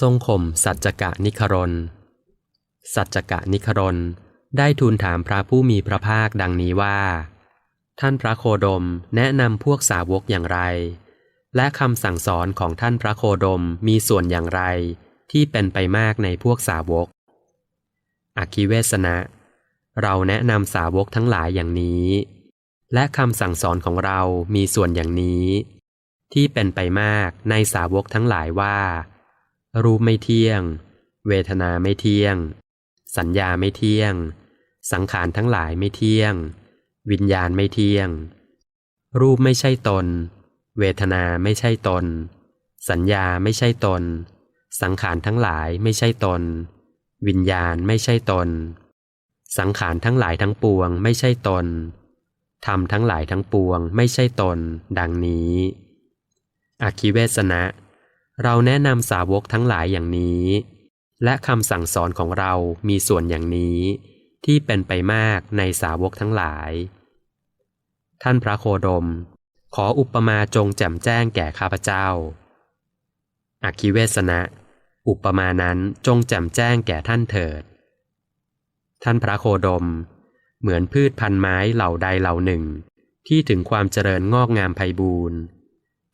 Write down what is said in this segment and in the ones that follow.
ทรงข่มสัจจกะนิครน สัจจกะนิครนได้ทูลถามพระผู้มีพระภาคดังนี้ว่า ท่านพระโคดมแนะนำพวกสาวกอย่างไร และคำสั่งสอนของท่านพระโคดมมีส่วนอย่างไร ที่เป็นไปมากในพวกสาวก อคิเวสนะ เราแนะนำสาวกทั้งหลายอย่างนี้ และคำสั่งสอนของเรามีส่วนอย่างนี้ ที่เป็นไปมากในสาวกทั้งหลายว่า รูปไม่เที่ยง เวทนาไม่เที่ยง สัญญาไม่เที่ยง สังขารทั้งหลายไม่เที่ยง วิญญาณไม่เที่ยง รูปไม่ใช่ตน เวทนาไม่ใช่ตน สัญญาไม่ใช่ตน สังขารทั้งหลายไม่ใช่ตน วิญญาณไม่ใช่ตน สังขารทั้งหลายทั้งปวงไม่ใช่ตนธรรมทั้งหลายทั้งปวงไม่ใช่ตน ดังนี้อคิเวสนะ เราแนะนำสาวกทั้งหลายอย่างนี้ และคำสั่งสอนของเรามีส่วนอย่างนี้ ที่เป็นไปมากในสาวกทั้งหลาย ท่านพระโคดม ขออุปมาจงแจ่มแจ้งแก่ข้าพเจ้าอคิเวสนะ อุปมานั้นจงแจ่มแจ้งแก่ท่านเถิด ท่านพระโคดม เหมือนพืชพันธุ์ไม้เหล่าใดเหล่าหนึ่ง ที่ถึงความเจริญงอกงามไพบูรณ์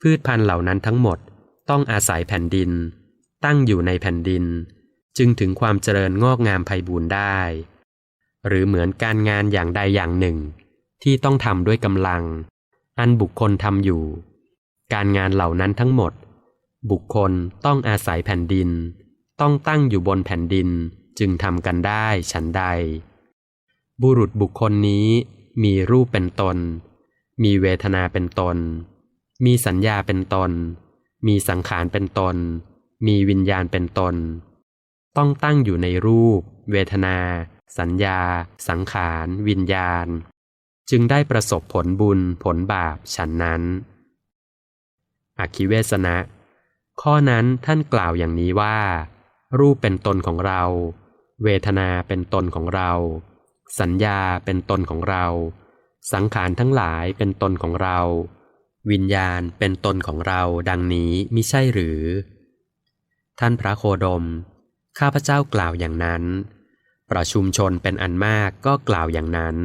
พืชพันธุ์เหล่านั้นทั้งหมด ต้องอาศัยแผ่นดิน ตั้งอยู่ในแผ่นดิน จึงถึงความเจริญงอกงามไพบูรณ์ได้ หรือเหมือนการงานอย่างใดอย่างหนึ่ง ที่ต้องทำด้วยกำลัง อันบุคคลทำอยู่ การงานเหล่านั้นทั้งหมด บุคคลต้องอาศัยแผ่นดิน ต้องตั้งอยู่บนแผ่นดินจึงทำกันได้ฉันใด บุรุษบุคคลนี้มีรูปเป็นตน มีเวทนาเป็นตน มีสัญญาเป็นตน มีสังขารเป็นตน มีวิญญาณเป็นตน ต้องตั้งอยู่ในรูป เวทนา สัญญา สังขาร วิญญาณ จึงได้ประสบผลบุญผลบาปฉันนั้น อคิเวสนะ ข้อนั้นท่านกล่าวอย่างนี้ว่า รูปเป็นตนของเรา เวทนาเป็นตนของเรา สัญญาเป็นตนของเรา สังขารทั้งหลายเป็นตนของเรา วิญญาณเป็นตนของเราดังนี้มิใช่หรือ ท่านพระโคดม ข้าพเจ้ากล่าวอย่างนั้น ประชุมชนเป็นอันมากก็กล่าวอย่างนั้น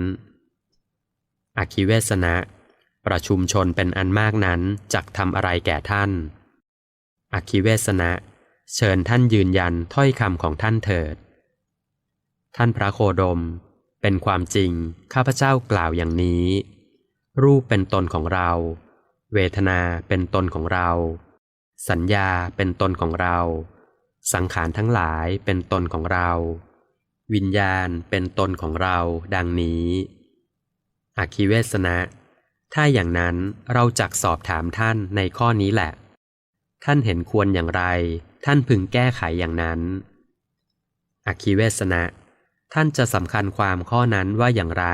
อคิเวสนะ ประชุมชนเป็นอันมากนั้นจักทำอะไรแก่ท่าน อคิเวสนะ เชิญท่านยืนยันถ้อยคำของท่านเถิด ท่านพระโคดม เป็นความจริงข้าพเจ้ากล่าวอย่างนี้ รูปเป็นตนของเรา เวทนาเป็นตนของเรา สัญญาเป็นตนของเรา สังขารทั้งหลายเป็นตนของเรา วิญญาณเป็นตนของเราดังนี้อคิเวสนะ ถ้าอย่างนั้นเราจักสอบถามท่านในข้อนี้แหละ ท่านเห็นควรอย่างไร ท่านพึงแก้ไขอย่างนั้นอคิเวสนะ ท่านจะสำคัญความข้อนั้นว่าอย่างไร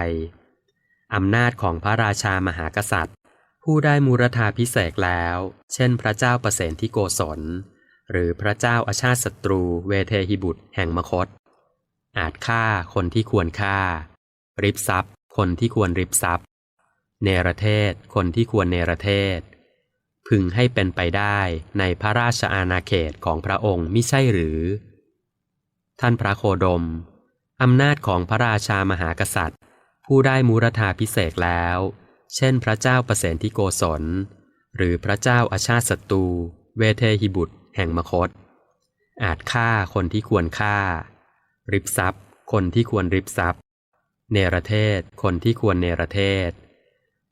อำนาจของพระราชามหากษัตริย์ ผู้ได้มูรธาพิเศษแล้ว เช่นพระเจ้าประเสนที่โกศล หรือพระเจ้าอาชาติศัตรูเวเทหิบุตรแห่งมคต อาจฆ่าคนที่ควรฆ่า ริบทรัพย์ คนที่ควรริบทรัพย์ เนรเทศ คนที่ควรเนรเทศ พึงให้เป็นไปได้ในพระราชอาณาเขตของพระองค์มิใช่หรือ ท่านพระโคดม อำนาจของพระราชามหากษัตริย์ ผู้ได้มูรธาพิเศษแล้ว เช่นพระเจ้าประเสนที่โกศล หรือพระเจ้าอาชาติศัตรูเวเทหิบุตร แห่งมคต อาจฆ่าคนที่ควรฆ่า ริบทรัพย์ คนที่ควรริบทรัพย์ เนรเทศ คนที่ควรเนรเทศ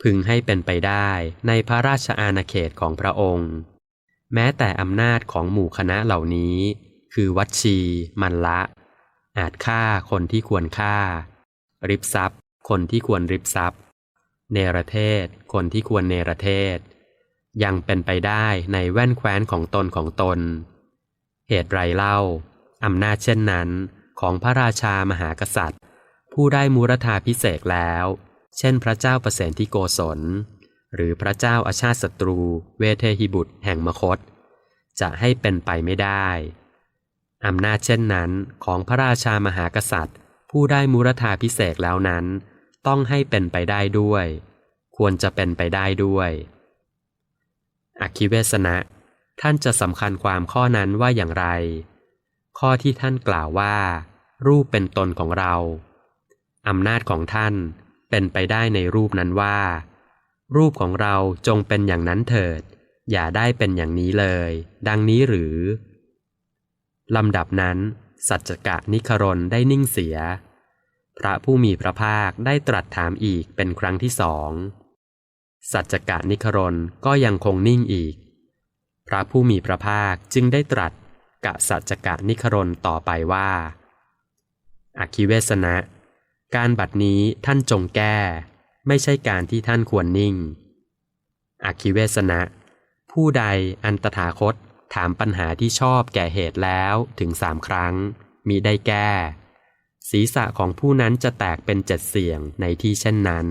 พึงให้เป็นไปได้ในพระราชอาณาเขตของพระองค์ แม้แต่อำนาจของหมู่คณะเหล่านี้ คือวัชี มันละ อาจฆ่าคนที่ควรฆ่า ริบทรัพย์ คนที่ควรริบทรัพย์ เนรเทศ คนที่ควรเนรเทศ ยังเป็นไปได้ในแว่นแคว้นของตนของตน เหตุไรเล่า อำนาจเช่นนั้น ของพระราชามหากษัตริย์ ผู้ได้มูรธาพิเศษแล้ว เช่นพระเจ้าประเสนที่โกศล หรือพระเจ้าอาชาติศัตรู เวเทหิบุตรแห่งมคต จะให้เป็นไปไม่ได้อำนาจเช่นนั้นของพระราชามหากษัตริย์ ผู้ได้มูรธาพิเศษแล้วนั้น ต้องให้เป็นไปได้ด้วย ควรจะเป็นไปได้ด้วยอคิเวสนะ ท่านจะสำคัญความข้อนั้นว่าอย่างไร ข้อที่ท่านกล่าวว่า รูปเป็นตนของเราอำนาจของท่านเป็นไปได้ในรูปนั้นว่า รูปของเราจงเป็นอย่างนั้นเถิด อย่าได้เป็นอย่างนี้เลย ดังนี้หรือลำดับนั้น สัจจกะนิครนได้นิ่งเสีย พระผู้มีพระภาคได้ตรัสถามอีกเป็นครั้งที่สองสัจจกะนิครนก็ยังคงนิ่งอีก พระผู้มีพระภาคจึงได้ตรัสกะสัจจกะนิครนต่อไปว่าอคิเวสนะ การบัดนี้ท่านจงแก้ ไม่ใช่การที่ท่านควรนิ่งอคิเวสนะ ผู้ใดอันตถาคตถามปัญหาที่ชอบแก่เหตุแล้วถึงสามครั้งมิได้แก้ ศีรษะของผู้นั้นจะแตกเป็นเจ็ดเสียงในที่เช่นนั้น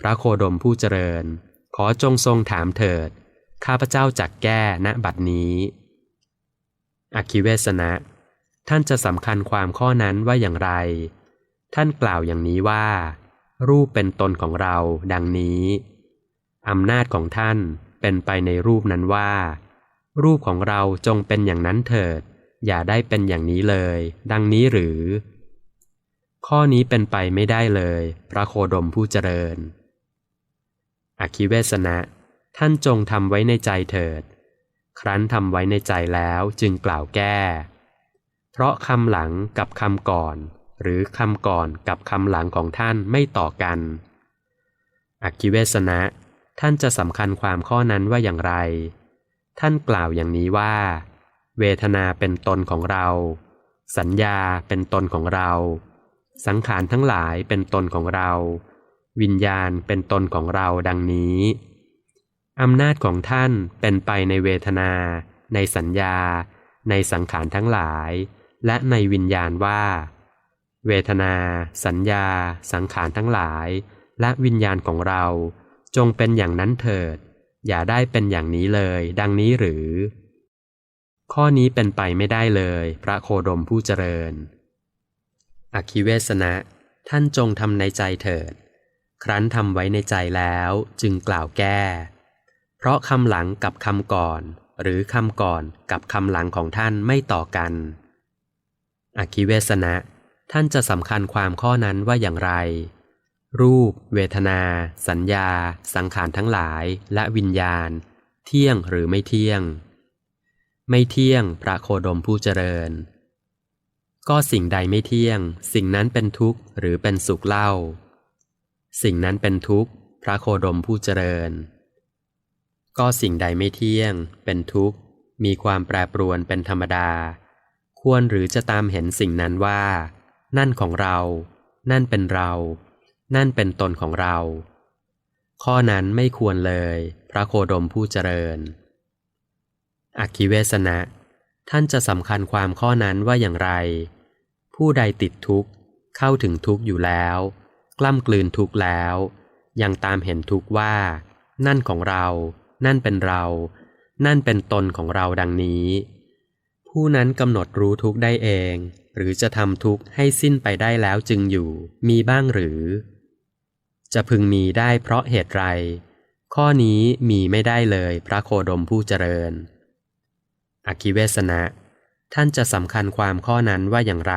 พระโคดมผู้เจริญ ขอจงทรงถามเถิด ข้าพเจ้าจักแก้ณบัดนี้อคิเวสนะท่านจะสำคัญความข้อนั้นว่าอย่างไร ท่านกล่าวอย่างนี้ว่า รูปเป็นตนของเราดังนี้อำนาจของท่านเป็นไปในรูปนั้นว่า รูปของเราจงเป็นอย่างนั้นเถิด อย่าได้เป็นอย่างนี้เลย ดังนี้หรือ ข้อนี้เป็นไปไม่ได้เลย พระโคดมผู้เจริญ อคิเวสนะท่านจงทำไว้ในใจเถิด ครั้นทำไว้ในใจแล้วจึงกล่าวแก้ เพราะคำหลังกับคำก่อน หรือคำก่อนกับคำหลังของท่านไม่ต่อกัน อคิเวสนะท่านจะสำคัญความข้อนั้นว่าอย่างไร ท่านกล่าวอย่างนี้ว่า เวทนาเป็นตนของเรา สัญญาเป็นตนของเรา สังขารทั้งหลายเป็นตนของเรา วิญญาณเป็นตนของเราดังนี้อำนาจของท่านเป็นไปในเวทนา ในสัญญา ในสังขารทั้งหลาย และในวิญญาณว่า เวทนา สัญญา สังขารทั้งหลาย และวิญญาณของเรา จงเป็นอย่างนั้นเถิด อย่าได้เป็นอย่างนี้เลย ดังนี้หรือ ข้อนี้เป็นไปไม่ได้เลย พระโคดมผู้เจริญ อคิเวสนะ ท่านจงทำในใจเถิด ครั้นทำไว้ในใจแล้วจึงกล่าวแก้ เพราะคำหลังกับคำก่อน หรือคำก่อนกับคำหลังของท่านไม่ต่อกัน อคิเวสนะ ท่านจะสำคัญความข้อนั้นว่าอย่างไร รูป เวทนา สัญญา สังขารทั้งหลายและวิญญาณ เที่ยงหรือไม่เที่ยง ไม่เที่ยงพระโคดมผู้เจริญ ก็สิ่งใดไม่เที่ยง สิ่งนั้นเป็นทุกข์หรือเป็นสุขเล่า สิ่งนั้นเป็นทุกข์ พระโคดมผู้เจริญ ก็สิ่งใดไม่เที่ยง เป็นทุกข์ มีความแปรปรวนเป็นธรรมดา ควรหรือจะตามเห็นสิ่งนั้นว่า นั่นของเรา นั่นเป็นเรา นั่นเป็นตนของเรา ข้อนั้นไม่ควรเลย พระโคดมผู้เจริญ อักขิเวสนะ ท่านจะสำคัญความข้อนั้นว่าอย่างไร ผู้ใดติดทุกข์ เข้าถึงทุกข์อยู่แล้ว กล้ำกลืนทุกข์แล้ว ยังตามเห็นทุกข์ว่า นั่นของเรา นั่นเป็นเรา นั่นเป็นตนของเราดังนี้ ผู้นั้นกำหนดรู้ทุกข์ได้เอง หรือจะทำทุกข์ให้สิ้นไปได้แล้วจึงอยู่ มีบ้างหรือ จะพึงมีได้เพราะเหตุไร ข้อนี้มีไม่ได้เลยพระโคดมผู้เจริญ อคิเวสนะ ท่านจะสำคัญความข้อนั้นว่าอย่างไร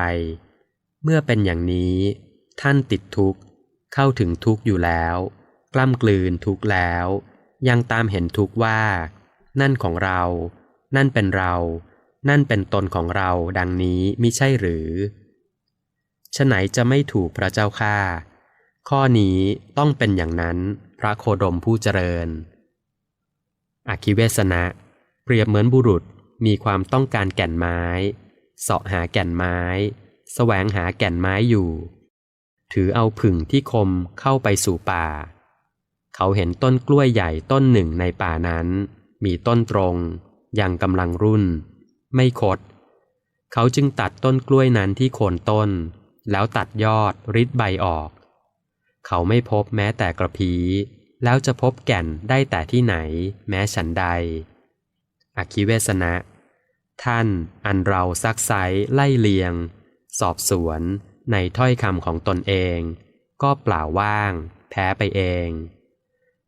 เมื่อเป็นอย่างนี้ ท่านติดทุกข์ เข้าถึงทุกข์อยู่แล้ว กล้ำกลืนทุกข์แล้ว ยังตามเห็นทุกข์ว่า นั่นของเรา นั่นเป็นเรา นั่นเป็นตนของเราดังนี้มิใช่หรือฉไหนจะไม่ถูกพระเจ้าค่า ข้อนี้ต้องเป็นอย่างนั้นพระโคดมผู้เจริญ อคิเวสนะ เปรียบเหมือนบุรุษ มีความต้องการแก่นไม้เสาะหาแก่นไม้แสวงหาแก่นไม้อยู่ ถือเอาผึ่งที่คมเข้าไปสู่ป่า เขาเห็นต้นกล้วยใหญ่ต้นหนึ่งในป่านั้น มีต้นตรง ยังกำลังรุ่น ไม่คด เขาจึงตัดต้นกล้วยนั้นที่โคนต้น แล้วตัดยอดริดใบออก เขาไม่พบแม้แต่กระพีแล้วจะพบแก่นได้แต่ที่ไหน แม้ฉันใด อคิเวสนะ ท่านอันเราซักไซไล่เลียง สอบสวนในถ้อยคำของตนเอง ก็เปล่าว่าง แพ้ไปเอง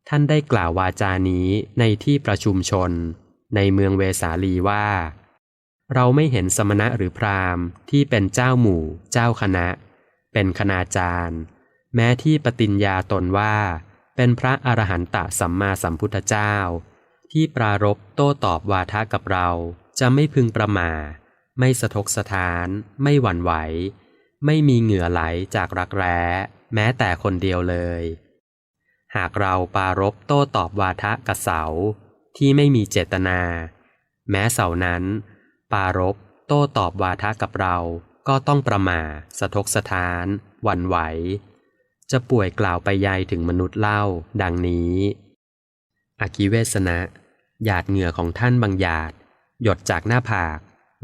ท่านได้กล่าววาจานี้ในที่ประชุมชน ในเมืองเวสาลีว่า เราไม่เห็นสมณะหรือพราหมณ์ที่เป็นเจ้าหมู่ เจ้าคณะ เป็นคณาจารย์ แม้ที่ปฏิญญาตนว่า เป็นพระอรหันตสัมมาสัมพุทธเจ้า ที่ปรารบโต้ตอบวาทะกับเรา จะไม่พึงประมาไม่สะทกสถาน ไม่หวั่นไหว ไม่มีเหงื่อไหลจากรักแร้ แม้แต่คนเดียวเลย หากเราปารบโต้ตอบวาทะกับเสา ที่ไม่มีเจตนา แม้เสานั้น ปารบโต้ตอบวาทะกับเราก็ต้องประมาสะทกสถาน หวั่นไหว จะป่วยกล่าวไปยายถึงมนุษย์เล่า ดังนี้อคิเวสนะ หยาดเหงื่อของท่านบางหยาด หยดจากหน้าผาก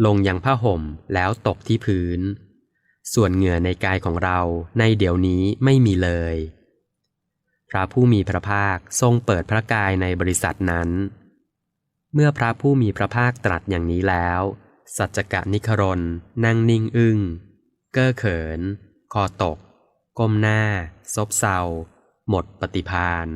ลงยังผ้าห่มแล้วตกที่พื้น ส่วนเหงื่อในกายของเราในเดี๋ยวนี้ไม่มีเลย พระผู้มีพระภาคทรงเปิดพระกายในบริษัทนั้น เมื่อพระผู้มีพระภาคตรัสอย่างนี้แล้ว สัจจกะนิครนนั่งนิ่งอึง้ง เก้อเขิน คอตก ก้มหน้า ซบเซาหมดปฏิพาน